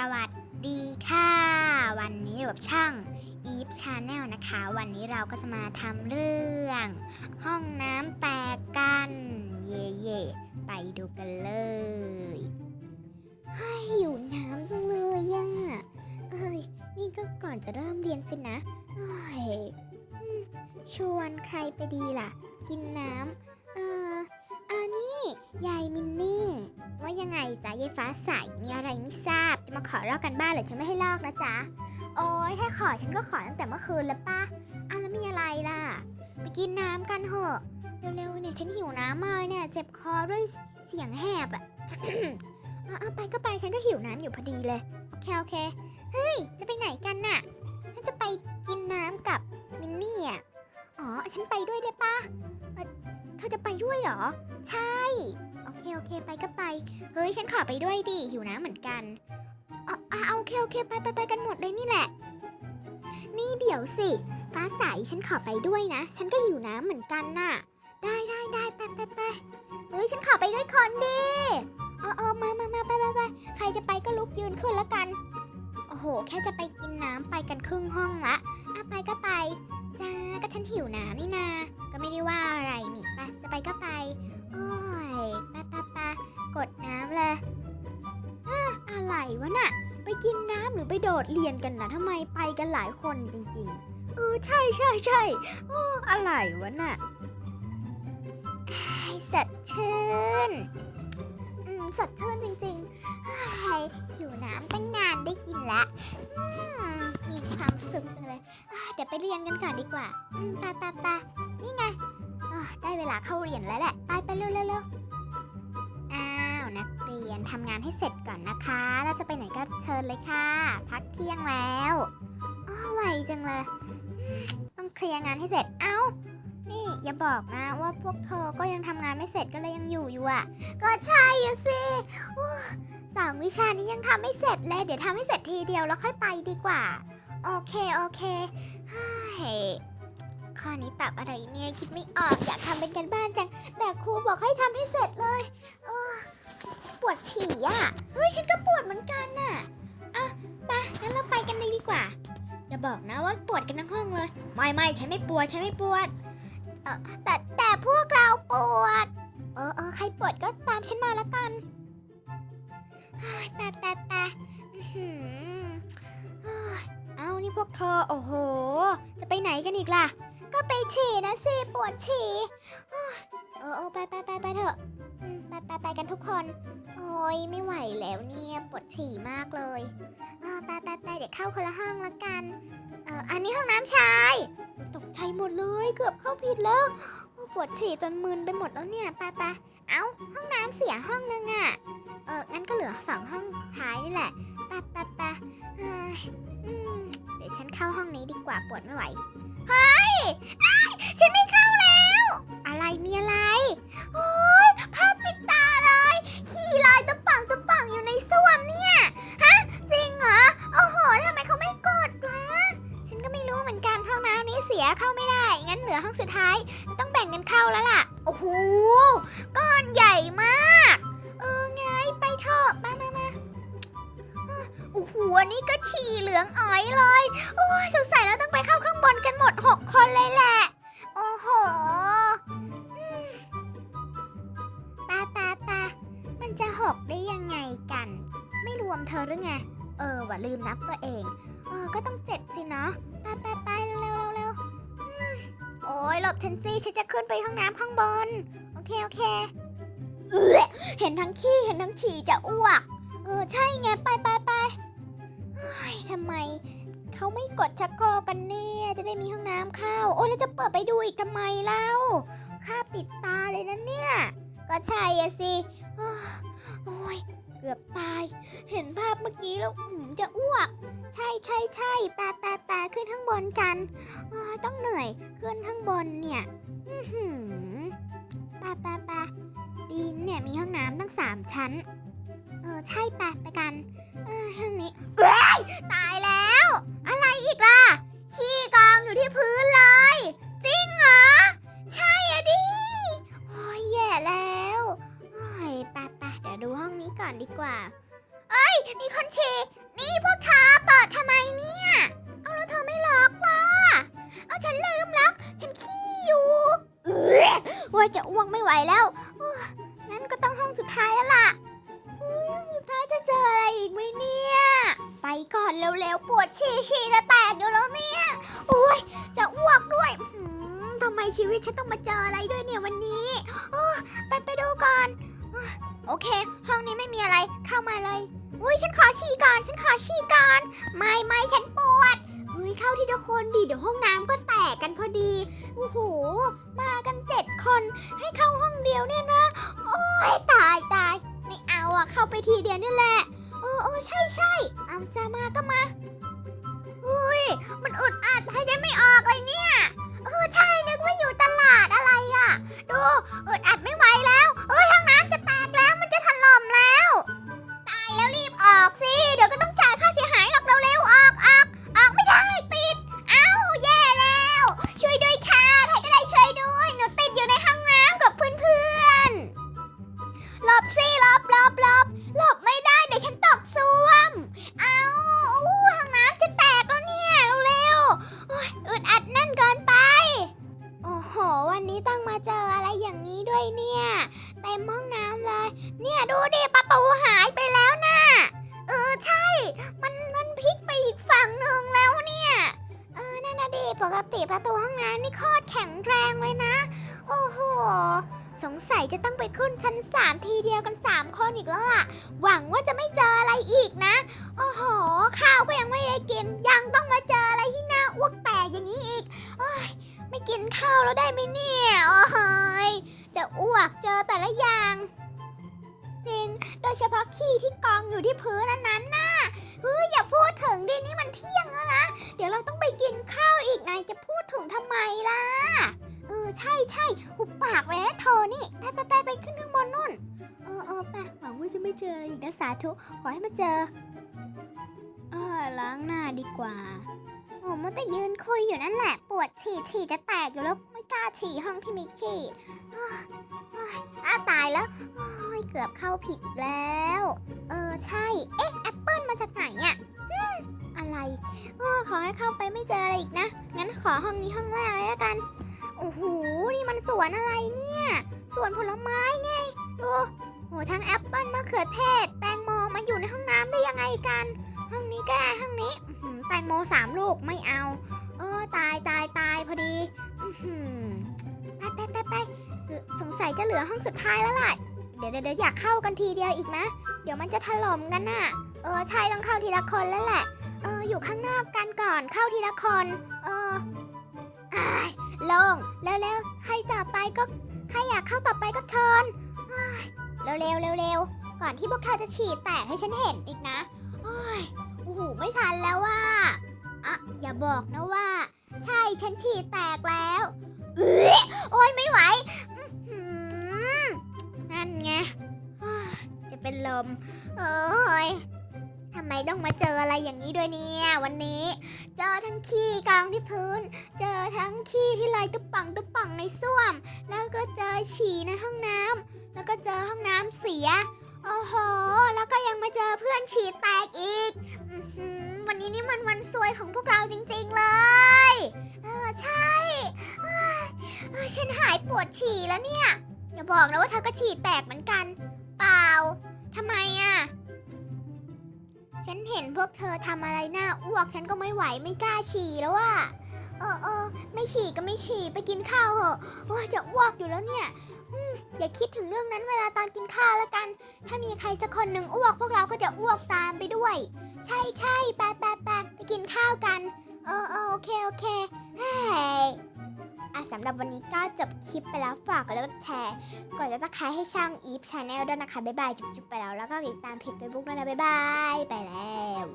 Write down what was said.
สวัสดีค่ะ วันนี้อยู่กับช่าง Eve Channel นะคะ วันนี้เราก็จะมาทำเรื่อง ห้องน้ำแตกกัน เย่เย่ไปดูกันเลยให้ยหิวน้ำจังเลยอะเอ้ยนี่ก็ก่อนจะเริ่มเรียนสินะเอ้ยชวนใครไปดีล่ะ กินน้ำ ยายมินนี่ ว่ายังไงจ๊ะยายฟ้าใสมีอะไรไม่ทราบ จะมาขอลอกกันบ้านเหรือฉันไม่ให้ลอกนะจ๊ะ โอ้ยถ้าขอฉันก็ขอตั้งแต่เมื่อคืนแล้วป่ะอ้าวแล้วมีอะไรล่ะ ไปกินน้ำกันเถอะเร็วๆเนี่ยฉันหิวน้ำมากเลยเนี่ย เจ็บคอด้วยเสียงแหบอะเอาเอาไปก็ไปฉันก็หิวน้ำอยู่พอดีเลย โอเคโอเค เฮ้ย จะไปไหนกันน่ะ ฉันจะไปกินน้ำกับมินนี่อะ อ๋อ ฉันไปด้วยได้ปะ เธอจะไปด้วยเหรอ ใช่ โอเคโอเคไปก็ไป เฮ้ยฉันขอไปด้วยดิหิวน้ำเหมือนกันอ๋ออะโอเคโอเคไปไปไปกันหมดเลยนี่แหละ นี่เดี๋ยวสิฟ้าใสฉันขอไปด้วยนะ ฉันก็หิวน้ำเหมือนกันน่ะ ได้ได้ได้ไปไปไปเฮ้ยฉันขอไปด้วยคนดิเออเออมามามาไปไปไปใครจะไปก็ลุกยืนขึ้นแล้วกัน โอ้โห แค่จะไปกินน้ำไปกันครึ่งห้องละอะไปก็ไป จ้าก็ฉันหิวน้ำนี่นา ก็ไม่ได้ว่าอะไรนี่ไปจะไปก็ไป โอ้ยปไปไปะกดน้ำเลยอะอะไรวะน่ะ ไปกินน้ำหรือไปโดดเรียนกันนะทำไมไปกันหลายคนจริงๆ เออใช่ใช่ใช่โอ้อะไรวะน่ะไอสดชื่นอืมสดชื่นจริงๆเฮ้ยหิวน้ำตั้งนานได้กินละอืมมีความสุขเลย เดี๋ยวไปเรียนกันก่อนดีกว่าอืมไปไปไป นี่ไงอ่าได้เวลาเข้าเรียนแล้วแหละ ไปไปเร็วเร็วเร็วอ้าวนักเรียนทำงานให้เสร็จก่อนนะคะ แล้วจะไปไหนก็เชิญเลยค่ะ พักเที่ยงแล้วอ้อไวจังเลย ต้องเคลียร์งานให้เสร็จ เอ้า นี่อย่าบอกนะว่าพวกเธอก็ยังทำงานไม่เสร็จก็เลยยังอยู่อยู่อะ ก็ใช่อะสิสองวิชานี้ยังทำไม่เสร็จเลย เดี๋ยวทำให้เสร็จทีเดียวแล้วค่อยไปดีกว่า โอเค โอเคเฮ้ย ข้อนี้ตอบอะไรเนี่ยคิดไม่ออกอยากทำเป็นกันบ้านจังแต่ครูบอกให้ทำให้เสร็จเลยเออปวดฉี่อะเฮ้ยฉันก็ปวดเหมือนกันน่ะอะไปงั้นเราไปกันเลยดีกว่าอย่าบอกนะว่าปวดกันทั้งห้องเลย ไม่ไม่ฉันไม่ปวดฉันไม่ปวดเออแต่แต่พวกเราปวดเออเออใครปวดก็ตามฉันมาล้วกันเฮ้ยไปไปไปอื้อหือเฮ้ยเอานี่พวกเธอ โอ้โห จะไปไหนกันอีกล่ะ ก็ไปฉี่นะสิปวดฉี่เฮ้ยเออเออไปไปไปไปเถอะอืมไปไปไปกันทุกคน โอ้ยไม่ไหวแล้วเนี่ยปวดฉี่มากเลยเออไปไปไปเดี๋ยวเข้าคนละห้องละกันเอออันนี้ห้องน้ำชาย ตกใจหมดเลยเกือบเข้าผิดแล้วโอ้ปวดฉี่จนมึนไปหมดแล้วเนี่ยไปไปเอ้าห้องน้ำเสียห้องนึงอะ่ะเอองั้นก็เหลือสองห้องท้ายนี่แหละไปไปไปเฮ้ยอืมเดี๋ยวฉันเข้าห้องนี้ดีกว่าปวดไม่ไหว เฮ้ยอ้ายฉันไม่เข้าแล้ว อะไรมีอะไร โอ้ยภาพปิดตาเลย ขี่ลายตะปังตะปังอยู่ในส้วมเนี่ย ฮะ จริงเหรอ โอ้โหทำไมเขาไม่กดวะ ฉันก็ไม่รู้เหมือนกันห้องน้ำนี้เสียเข้าไม่ได้ งั้นเหลือห้องสุดท้าย ต้องแบ่งกันเข้าแล้วล่ะ โอ้โห ก้อนใหญ่มาก เออไง ไปเถอะมามามา โอ้โหอันนี้ก็ฉี่เหลืองอ๋อยเลย โอ้ยสงสัยแล้วต้องไปเข้าข้างบนกันหมด 6 คนเลยแหละ โอ้โหอืมปาปาปามันจะหกได้ยังไงกัน ไม่รวมเธอหรือไง เออว่าลืมนับตัวเอง เออ ก็ต้องเจ็ดสินะไปไปไปเร็วเร็วเร็วโอ้ยหลบฉันสิฉันจะขึ้นไปห้องน้ำข้างบน โอเค โอเค เห็นทั้งขี้ เห็นทั้งฉี่จะอ้วก เออใช่ไงไปไปไปทำไมเขาไม่กดชักโครกกันเนี่ยจะได้มีห้องน้ำเข้า โอ้แล้วจะเปิดไปดูอีกทำไมเล่าค่าปิดตาเลยนะเนี่ย ก็ใช่อะสิโอ้ยเกือบตาย เห็นภาพเมื่อกี้แล้วหืมจะอ้วก ใช่ใช่ใช่แปะแปะแปะขึ้นข้างบนกันต้องเหนื่อยขึ้นข้างบนเนี่ยอือหือแปะแปะแปะดีนเนี่ยมีห้องน้ำตั้งสามชั้น ออใช่แปะไปกัน เออห้องนี้เอ้ยตายแล้ว อะไรอีกล่ะขี้กองอยู่ที่พื้นเลย จริงเหรอ ใช่อะดิโอ้ยแย่แล้วโอ้ยไปไปเดี๋ยวดูห้องนี้ก่อนดีกว่า เอ้ย มีคนฉี่นี่พวกเธอเปิดทำไมเนี่ย เอาแล้วเธอไม่ล็อกล่ะเอาฉันลืมล็อก ฉันขี้อยู่เอ้ยว่าจะอ้วกไม่ไหวแล้วงั้นก็ต้องห้องสุดท้ายแล้วล่ะ สุดท้ายจะเจออะไรอีกไหมเนี่ย ไปก่อนเร็วๆ ปวดฉี่ฉี่จะแตกอยู่แล้วเนี่ยโอ้ยจะอ้วกด้วยหืมทำไมชีวิตฉันต้องมาเจออะไรด้วยเนี่ยวันนี้โอ้ไปไปดูก่อน โอเค ห้องนี้ไม่มีอะไรเข้ามาเลยอุ้ยฉันขอฉี่ก่อนฉันขอฉี่ก่อน ไม่ไม่ฉันปวดเฮ้ยเข้าที่ละคนดิเดี๋ยวห้องน้ำก็แตกกันพอดีโอ้โหมากันเจ็ดคนให้เข้าห้องเดียวเนี่ยนะ โอ้ยตายตาย อาอะเข้าไปทีเดียวนี่แหละเออเออใช่ใช่เอาจะมาก็มาอุ้ยมันอึดอัดให้ใจไม่ออกเลย เนี่ยเต็มห้องน้ำเลย เนี่ยดูดิประตูหายไปแล้วน่ะเออใช่ มันมันพลิกไปอีกฝั่งหนึ่งแล้วเนี่ยเออนั่นนะดิปกติประตูห้องน้ำนี่โคตรแข็งแรงเลยนะ โอ้โหสงสัยจะต้องไปขึ้นชั้นสามทีเดียวกันสามคนอีกแล้วล่ะหวังว่าจะไม่เจออะไรอีกนะ โอ้โห ข้าวก็ยังไม่ได้กิน ยังต้องมาเจออะไรที่น่าอ้วกแตกอย่างนี้อีก โอ้ย ไม่กินข้าวแล้วได้ไหมเนี่ย โอ้ย จะอ้วกเจอแต่ละอย่าง จริง โดยเฉพาะขี้ที่กองอยู่ที่พื้นนั้นนั้นน่ะเฮ้ยอย่าพูดถึงดินี่มันเที่ยงแล้วนะ เดี๋ยวเราต้องไปกินข้าวอีกนายจะพูดถึงทำไมล่ะ เออใช่ใช่หุบปากไว้นะโทนี่ ไปไปไปไปขึ้นข้างบนนู่น เออเออไปหวังว่าจะไม่เจออีกนะสาธุ ขอให้มาเจอ เออล้างหน้าดีกว่า โอ้มัวแต่ยืนคุยอยู่นั่นแหละ ปวดฉี่ฉี่จะแตกอยู่แล้ว กล้าฉี่ห้องที่มีขี้อ้าตายแล้วเกือบเข้าผิดอีกแล้ว เออใช่ เอ๊ะแอปเปิลมาจากไหนอะอะไรโอ้ขอให้เข้าไปไม่เจออะไรอีกนะ งั้นขอห้องนี้ห้องแรกเลยละกัน โอ้โห นี่มันสวนอะไรเนี่ย สวนผลไม้ไง ดูโอ้ทั้งแอปเปิลมะเขือเทศ แตงโมมาอยู่ในห้องน้ำได้ยังไงกัน ห้องนี้ก็ได้ห้องนี้ แตงโมสามลูกไม่เอา เออตายตายตายพอดี สัยจะเหลือห้องสุดท้ายแล้วล่ะ เดี๋ยวเดี๋ยวอยากเข้ากันทีเดียวอีกนะ เดี๋ยวมันจะถล่มกันน่ะ เออใช่ต้องเข้าทีละคนแล้วแหละ เอออยู่ข้างนอกกันก่อนเข้าทีละคน เอออ้ายโลงแล้วแล้วใครต่อไปก็ใครอยากเข้าต่อไปก็เชิญอ้เร็วเร็วเร็วเร็วก่อนที่พวกเธอจะฉีดแตกให้ฉันเห็นอีกนะโอ้ยโอ้โหไม่ทันแล้วว่าอะอย่าบอกนะว่า ใช่ฉันฉีดแตกแล้วเอ้ยโอ้ยไม่ไหว ไง จะเป็นลม โอ้ยทำไมต้องมาเจออะไรอย่างนี้ด้วยเนี่ย วันนี้ เจอทั้งขี้กองที่พื้น เจอทั้งขี้ที่ลอยตุ๊บปังตุ๊บปังในส้วม แล้วก็เจอฉี่ในห้องน้ำแล้วก็เจอห้องน้ำเสีย โอ้โห แล้วก็ยังมาเจอเพื่อนฉี่แตกอีกวันนี้นี่มันวันซวยของพวกเราจริงๆเลย เออใช่เอ้ยเอ้ยฉันหายปวดฉี่แล้วเนี่ย อย่าบอกนะว่าเธอก็ฉี่แตกเหมือนกัน เปล่าทำไมอะ ฉันเห็นพวกเธอทำอะไรน่าอ้วก ฉันก็ไม่ไหวไม่กล้าฉี่แล้วอะเออเออไม่ฉี่ก็ไม่ฉี่ไปกินข้าวเหอะโอ้ยจะอ้วกอยู่แล้วเนี่ยอย่าคิดถึงเรื่องนั้นเวลาตอนกินข้าวแล้วกัน ถ้ามีใครสักคนหนึ่งอ้วก พวกเราก็จะอ้วกตามไปด้วย ใช่ใช่ไปไปไปะไปกินข้าวกัน เออเออโอเคโอเคเฮ้ อะสำหรับวันนี้ก็จบคลิปไปแล้วฝากกดไลค์กดแชร์กดติดตามให้ช่างอีฟชาแนลด้วยนะคะบ๊ายบายจุ๊บๆไปแล้วแล้วก็ติดตามเพจเฟซบุ๊กด้วยนะบ๊ายบายไปแล้ว